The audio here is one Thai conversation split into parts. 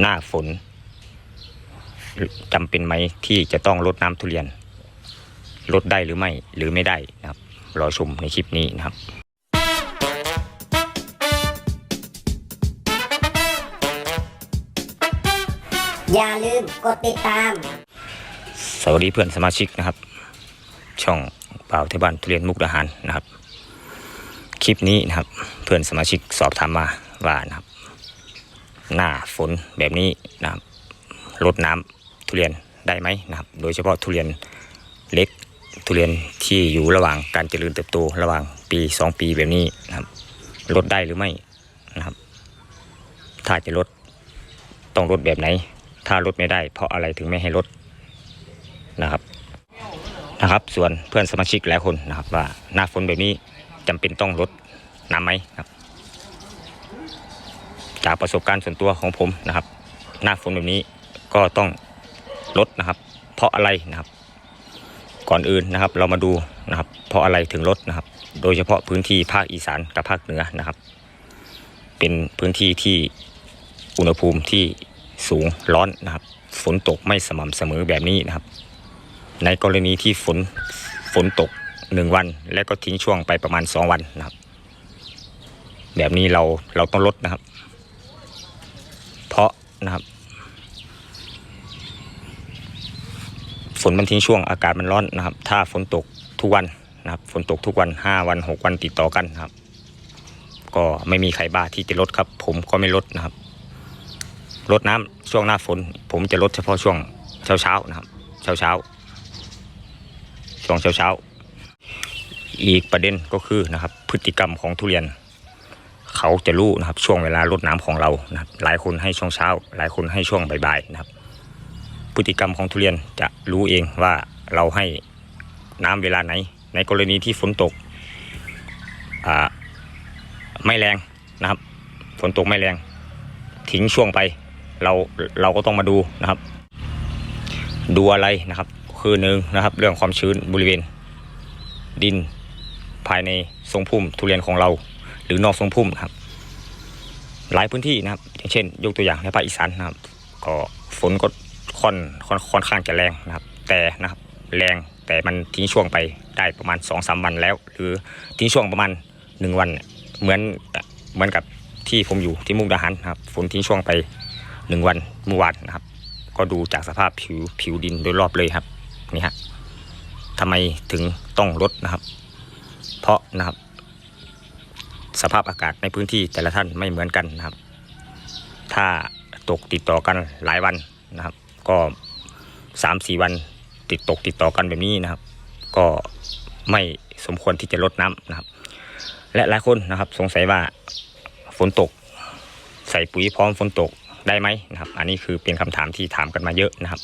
หน้าฝนจำเป็นไหมที่จะต้องลดน้ำทุเรียน ลดได้หรือไม่หรือไม่ได้นะครับ รอชมในคลิปนี้นะครับอย่าลืมกดติดตาม สวัสดีเพื่อนสมาชิกนะครับ ช่องเป่าวเทบ้านทุเรียนมุกดาหารนะครับ คลิปนี้นะครับ เพื่อนสมาชิกสอบถามมาว่านะครับ หน้าฝนแบบนี้นะครับลดน้ำทุเรียนได้ไหมนะครับ โดยเฉพาะทุเรียนเล็กทุเรียนที่อยู่ระหว่างการเจริญเติบโตระหว่างปี 2 ปีแบบนี้นะครับลดได้หรือไม่นะครับ ถ้าจะลดต้องลดแบบไหน ถ้าลดไม่ได้ เพราะอะไรถึงไม่ให้ลดนะครับนะครับ ส่วนเพื่อนสมาชิกหลายคนนะครับ ว่าหน้าฝนแบบนี้จำเป็นต้องลดน้ำไหมครับ จากประสบการณ์ส่วนตัวของผมนะครับ หน้าฝนแบบนี้ก็ต้องลดนะครับ เพราะอะไรนะครับ ก่อนอื่นนะครับ เรามาดูนะครับ เพราะอะไรถึงลดนะครับ โดยเฉพาะพื้นที่ภาคอีสานกับภาคเหนือนะครับ เป็นพื้นที่ที่อุณหภูมิที่สูงร้อนนะครับ ฝนตกไม่สม่ำเสมอแบบนี้นะครับ ในกรณีที่ฝนฝนตกหนึ่งวัน แล้วก็ทิ้งช่วงไปประมาณสองวันนะครับ แบบนี้เราเราต้องลดนะครับ นะครับ ฝนมันทิ้งช่วงอากาศมันร้อนนะครับ ถ้าฝนตกทุกวันนะครับ ฝนตกทุกวันห้าวันหกวันติดต่อกันนะครับ ก็ไม่มีใครบ้าที่จะลดครับ ผมก็ไม่ลดนะครับลดน้ำช่วงหน้าฝน ผมจะลดเฉพาะช่วงเช้าเช้านะครับ เช้าเช้าช่วงเช้าเช้าอีกประเด็นก็คือนะครับ พฤติกรรมของทุเรียน เขาจะรู้นะครับช่วงเวลาลดน้ำของเรานะรหลายคนให้ช่วงเช้า หลายคนให้ช่วงบ่ายๆนะครับ พฤติกรรมของทุเรียนจะรู้เองว่าเราให้น้ำเวลาไหน ในกรณีที่ฝนตกไม่แรงนะครับ ฝนตกไม่แรงทิ้งช่วงไปเราเราก็ต้องมาดูนะครับ ดูอะไรนะครับ คือหนึ่งนะครับ เรื่องความชื้นบริเวณ ดินภายในทรงพุ่มทุเรียนของเรา หรือนอกทรงพุ่มนะครับ หลายพื้นที่นะครับอย่างเช่น ยกตัวอย่างในภาคอีสานนะครับ ก็ฝนก็ค่อนค่อนค่อนข้างจะแรงนะครับ แต่นะครับแรงแต่มันทิ้งช่วงไปได้ประมาณ2อสวันแล้ว หรือทิ้งช่วงประมาณ 1 วันเนี่ยเหมือนเหมือนกับที่ผมอยู่ที่มุกดาหารนะครับฝนทิ้งช่วงไป 1 วันเมื่อวานนะครับ ก็ดูจากสภาพผิวผิวดินโดยรอบเลยครับนี่ฮะทำไมถึงต้องลดนะครับ เพราะนะครับ สภาพอากาศในพื้นที่แต่ละท่านไม่เหมือนกันนะครับ ถ้าตกติดต่อกันหลายวันนะครับ ก็สามสี่วันติดตกติดต่อกันแบบนี้นะครับ ก็ไม่สมควรที่จะลดน้ำนะครับ และหลายคนนะครับสงสัยว่าฝนตก ใส่ปุ๋ยพร้อมฝนตกได้ไหมนะครับ อันนี้คือเป็นคำถามที่ถามกันมาเยอะนะครับ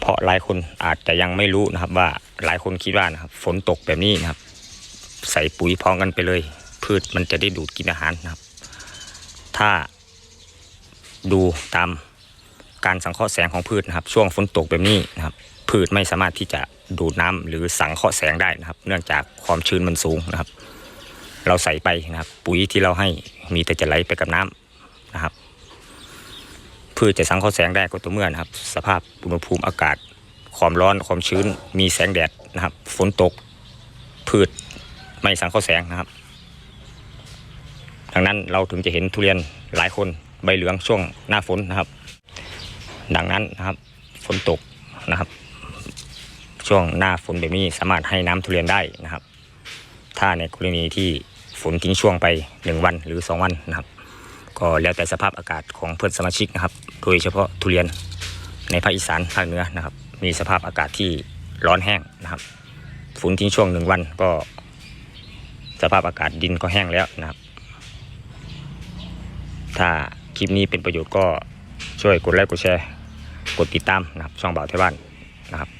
เพราะหลายคนอาจจะยังไม่รู้นะครับว่าหลายคนคิดว่านะครับฝนตกแบบนี้นะครับ ใส่ปุ๋ยพร้อมกันไปเลย พืชมันจะได้ดูดกินอาหารนะครับ ถ้าดูตามการสังเคราะห์แสงของพืชนะครับ ช่วงฝนตกแบบนี้นะครับ พืชไม่สามารถที่จะดูดน้ำหรือสังเคราะห์แสงได้นะครับ เนื่องจากความชื้นมันสูงนะครับ เราใส่ไปนะครับ ปุ๋ยที่เราให้มีแต่จะไหลไปกับน้ำนะครับ พืชจะสังเคราะห์แสงได้ก็ต่อเมื่อนะครับ สภาพอุณหภูมิอากาศ ความร้อนความชื้นมีแสงแดดนะครับ ฝนตกพืช ไม่สังเคราะห์แสงนะครับดังนั้นเราถึงจะเห็นทุเรียนหลายคนใบเหลืองช่วงหน้าฝนนะครับ ดังนั้นนะครับฝนตกนะครับ ช่วงหน้าฝนแบบนี้สามารถให้น้ำทุเรียนได้นะครับ ถ้าในกรณีที่ฝนทิ้งช่วงไป 1 วันหรือ 2 วันนะครับ ก็แล้วแต่สภาพอากาศของเพื่อนสมาชิกนะครับ โดยเฉพาะทุเรียนในภาคอีสานภาคเหนือนะครับ มีสภาพอากาศที่ร้อนแห้งนะครับฝนทิ้งช่วงหนึ่งวันก็ สภาพอากาศดินก็แห้งแล้วนะครับ ถ้าคลิปนี้เป็นประโยชน์ก็ช่วยกดไลค์กดแชร์ กดติดตามนะครับ ช่องบ่าวไทยบ้านนะครับ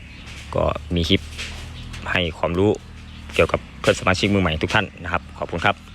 ก็มีคลิปให้ความรู้เกี่ยวกับเพื่อนสมาชิกมือใหม่ทุกท่านนะครับ ขอบคุณครับ